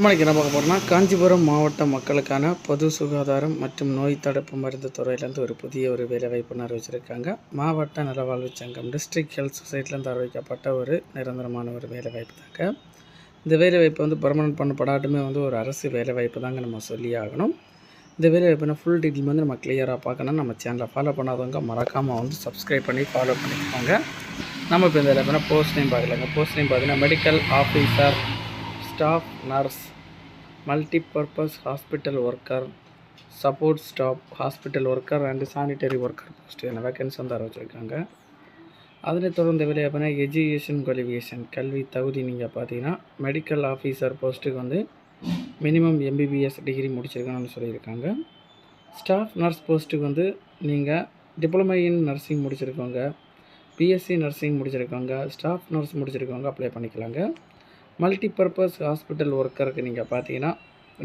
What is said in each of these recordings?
நம்மளுக்கு என்ன பார்க்க போகிறோம்னா காஞ்சிபுரம் மாவட்ட மக்களுக்கான பொது சுகாதாரம் மற்றும் நோய் தடுப்பு மருந்து துறையிலேருந்து ஒரு புதிய ஒரு வேலைவாய்ப்பு அறிவிச்சிருக்காங்க. மாவட்ட நலவாழ்வு சங்கம் டிஸ்ட்ரிக்ட் ஹெல்த் சொசைட்டிலேருந்து அறிவிக்கப்பட்ட ஒரு நிரந்தரமான ஒரு வேலைவாய்ப்பு தாங்க. இந்த வேலைவாய்ப்பு வந்து பர்மனன்ட் பண்ணப்படாட்டுமே வந்து ஒரு அரசு வேலைவாய்ப்பு தாங்க நம்ம சொல்லி ஆகணும். இந்த வேலைவாய்ப்புனா ஃபுல் டீட்டெயில் வந்து நம்ம கிளியராக பார்க்கணும் நம்ம சேனலை ஃபாலோ பண்ணாதவங்க மறக்காமல் வந்து சப்ஸ்கிரைப் பண்ணி ஃபாலோ பண்ணிக்கோங்க. நம்ம இப்போ இந்த வேலைவாய்ப்புனா போஸ்ட் நேம் பார்க்கலாங்க போஸ்ட் நேம் பார்த்தீங்கன்னா medical officer staff nurse multipurpose hospital worker support staff hospital worker and sanitary worker post என்ன வேக்கன்சி வந்து ஆரம்பிச்சிருக்காங்க அதனைத் தொடர்ந்து வேலையை எஜுகேஷன் குவாலிஃபிகேஷன் கல்வி தகுதி நீங்கள் பார்த்தீங்கன்னா மெடிக்கல் ஆஃபீஸர் போஸ்ட்டுக்கு வந்து மினிமம் எம்பிபிஎஸ் டிகிரி முடிச்சிருக்கணும்னு சொல்லியிருக்காங்க. ஸ்டாஃப் நர்ஸ் போஸ்ட்டுக்கு வந்து நீங்கள் டிப்ளமோ இன் நர்சிங் முடிச்சிருக்கோங்க. பிஎஸ்சி நர்சிங் முடிச்சிருக்கோங்க. ஸ்டாஃப் நர்ஸ் முடிச்சிருக்கவங்க அப்ளை பண்ணிக்கலாங்க. மல்டிபர்பஸ் ஹாஸ்பிட்டல் ஒர்க்கருக்கு நீங்கள் பார்த்தீங்கன்னா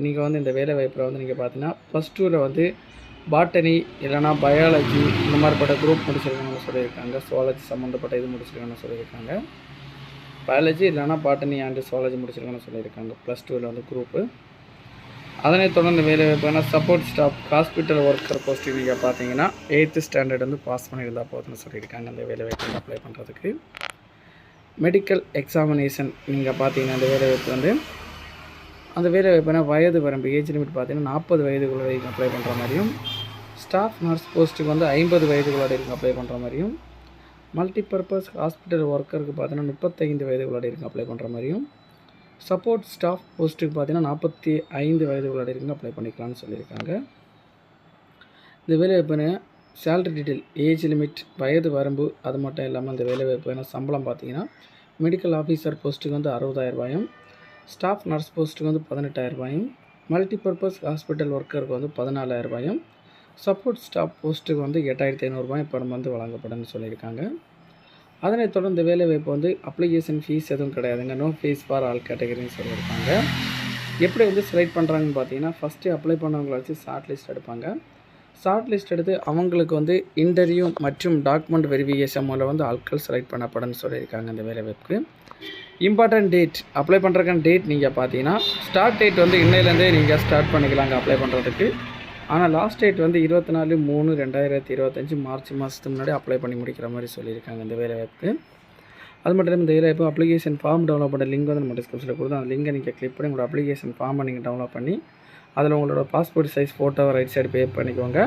நீங்கள் வந்து இந்த வேலை வாய்ப்பில் வந்து நீங்கள் பார்த்தீங்கன்னா ப்ளஸ் டூவில் வந்து பாட்டனி இல்லைனா பயாலஜி இந்த மாதிரிப்பட்ட குரூப் முடிச்சிருக்காங்கன்னு சொல்லியிருக்காங்க. சுவாலஜி சம்மந்தப்பட்ட இது முடிச்சிருக்காங்கன்னு சொல்லியிருக்காங்க. பயாலஜி இல்லைனா பாட்டனி அண்டு சுவாலஜி முடிச்சிருக்காங்கன்னு சொல்லியிருக்காங்க. ப்ளஸ் டூவில் வந்து குரூப்பு அதனைத் தொடர்ந்து வேலை வாய்ப்புனா support staff hospital worker post நீங்கள் பார்த்தீங்கன்னா எயித்து ஸ்டாண்டர்ட் வந்து பாஸ் பண்ணியிருந்தால் போதுன்னு சொல்லியிருக்காங்க. அந்த வேலை வாய்ப்பு அப்ளை பண்ணுறதுக்கு மெடிக்கல் எக்ஸாமினேஷன் நீங்கள் பார்த்தீங்கன்னா அந்த வேலைவாய்ப்பு வந்து அந்த வேலைவாய்ப்புனா வயது வரம்பு ஏஜ் லிமிட் பார்த்தீங்கன்னா நாற்பது வயதுக்குள்ள வரைக்கும் அப்ளை பண்ணுற மாதிரியும் ஸ்டாஃப் நர்ஸ் போஸ்ட்டுக்கு வந்து ஐம்பது வயதுக்குள்ள வரைக்கும் அப்ளை பண்ணுற மாதிரியும் மல்டிபர்பஸ் ஹாஸ்பிட்டல் ஒர்க்கருக்கு பார்த்தீங்கன்னா முப்பத்தைந்து வயதுக்குள்ள வரைக்கும் அப்ளை பண்ணுற மாதிரியும் சப்போர்ட் ஸ்டாஃப் போஸ்ட்டுக்கு பார்த்தீங்கன்னா நாற்பத்தி ஐந்து வயதுக்குள்ள வரைக்கும் அப்ளை பண்ணிக்கலாம்னு சொல்லியிருக்காங்க. இந்த வேலைவாய்ப்புன்னு சேலரி டீட்டெயில் ஏஜ் லிமிட் வயது வரம்பு அது மட்டும் இல்லாமல் அந்த வேலைவாய்ப்பு ஏன்னா சம்பளம் பார்த்தீங்கன்னா மெடிக்கல் ஆஃபீஸர் போஸ்ட்டுக்கு வந்து அறுபதாயிரம் ரூபாயும் ஸ்டாஃப் நர்ஸ் போஸ்ட்டுக்கு வந்து பதினெட்டாயிரரூபாயும் மல்டிபர்பஸ் ஹாஸ்பிட்டல் ஒர்க்கருக்கு வந்து பதினாலாயிரரூபாயும் சப்போர்ட் ஸ்டாஃப் போஸ்ட்டுக்கு வந்து எட்டாயிரத்தி ஐநூறுரூபாயும் இப்போ வந்து வழங்கப்படும்னு சொல்லியிருக்காங்க. அதனைத் தொடர்ந்து வேலைவாய்ப்பு வந்து அப்ளிகேஷன் ஃபீஸ் எதுவும் கிடையாதுங்க. நோ ஃபீஸ் ஃபார் ஆல் கேட்டகரின்னு சொல்லியிருக்காங்க. எப்படி வந்து செலக்ட் பண்ணுறாங்கன்னு பார்த்தீங்கன்னா ஃபஸ்ட்டு அப்ளை பண்ணவங்களை வச்சு ஷார்ட் லிஸ்ட் எடுப்பாங்க. ஷார்ட் லிஸ்ட் எடுத்து அவங்களுக்கு வந்து இன்டர்வியூ மற்றும் டாக்குமெண்ட் வெரிஃபிகேஷன் மூலம் வந்து ஆட்கள் செலக்ட் பண்ணப்படும்னு சொல்லியிருக்காங்க இந்த வேலைவாய்ப்புக்கு இம்பார்ட்டன்ட் டேட் அப்ளை பண்ணுறக்கான டேட் நீங்கள் பார்த்தீங்கன்னா ஸ்டார்ட் டேட் வந்து இன்னையிலேருந்தே நீங்கள் ஸ்டார்ட் பண்ணிக்கலாங்க அப்ளை பண்ணுறதுக்கு ஆனால் லாஸ்ட் டேட் வந்து இருபத்தி நாலு மூணு ரெண்டாயிரத்தி இருபத்தஞ்சி மார்ச் மாதத்துக்கு முன்னாடி அப்ளை பண்ணி முடிக்கிற மாதிரி சொல்லியிருக்காங்க இந்த வேலைவாய்ப்புக்கு அது மட்டும் இல்லாமல் இந்த வேலைவாய்ப்பு அப்ளிகேஷன் ஃபார்ம் டவுன்லோட் பண்ண லிங்க் வந்து நம்ம டிஸ்கிரிப்ஷனில் கொடுத்து அந்த லிங்கை நீங்கள் கிளிக் பண்ணி உங்களோட அப்ளிகேஷன் ஃபார்மை நீங்கள் டவுன்லோட் பண்ணி அதில் உங்களோட பாஸ்போர்ட் சைஸ் ஃபோட்டோவை ரைட் சைடு பே பண்ணிக்கோங்க.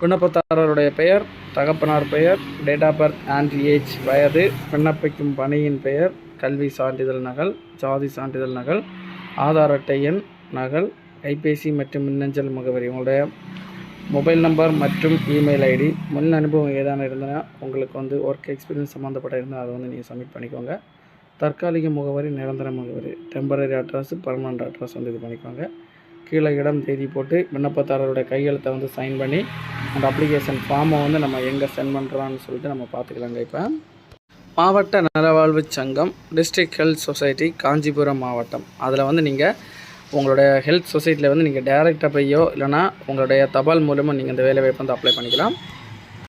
விண்ணப்பதாரருடைய பெயர் தகப்பனார் பெயர் date of birth and age வயது விண்ணப்பிக்கும் பணியின் பெயர் கல்வி சான்றிதழ் நகல் ஜாதி சான்றிதழ் நகல் ஆதார் அட்டை எண் நகல் கைபேசி மற்றும் மின்னஞ்சல் முகவரி. உங்களுடைய மொபைல் நம்பர் மற்றும் இமெயில் ஐடி முன் அனுபவம் ஏதான இருந்ததுன்னா உங்களுக்கு வந்து ஒர்க் எக்ஸ்பீரியன்ஸ் சம்மந்தப்பட்ட இருந்தால் அதை வந்து நீங்கள் சப்மிட் பண்ணிக்கோங்க. தற்காலிக முகவரி நிரந்தர முகவரி. டெம்பரரி அட்ரஸ் பர்மனண்ட் அட்ரஸ் வந்து இது பண்ணிக்கோங்க. கீழே இடம் தேதி போட்டு விண்ணப்பதாரருடைய கையெழுத்தை வந்து சைன் பண்ணி அந்த அப்ளிகேஷன் ஃபார்மை வந்து நம்ம எங்கே சென்ட் பண்ணுறோன்னு சொல்லிட்டு நம்ம பார்த்துக்கலாங்க இப்போ. மாவட்ட நலவாழ்வு சங்கம் டிஸ்ட்ரிக்ட் ஹெல்த் சொசைட்டி காஞ்சிபுரம் மாவட்டம். அதில் வந்து நீங்கள் உங்களுடைய ஹெல்த் சொசைட்டியில் வந்து நீங்கள் டேரெக்டாக போயோ இல்லைனா உங்களுடைய தபால் மூலமாக நீங்கள் இந்த வேலை வாய்ப்பு வந்து அப்ளை பண்ணிக்கலாம்.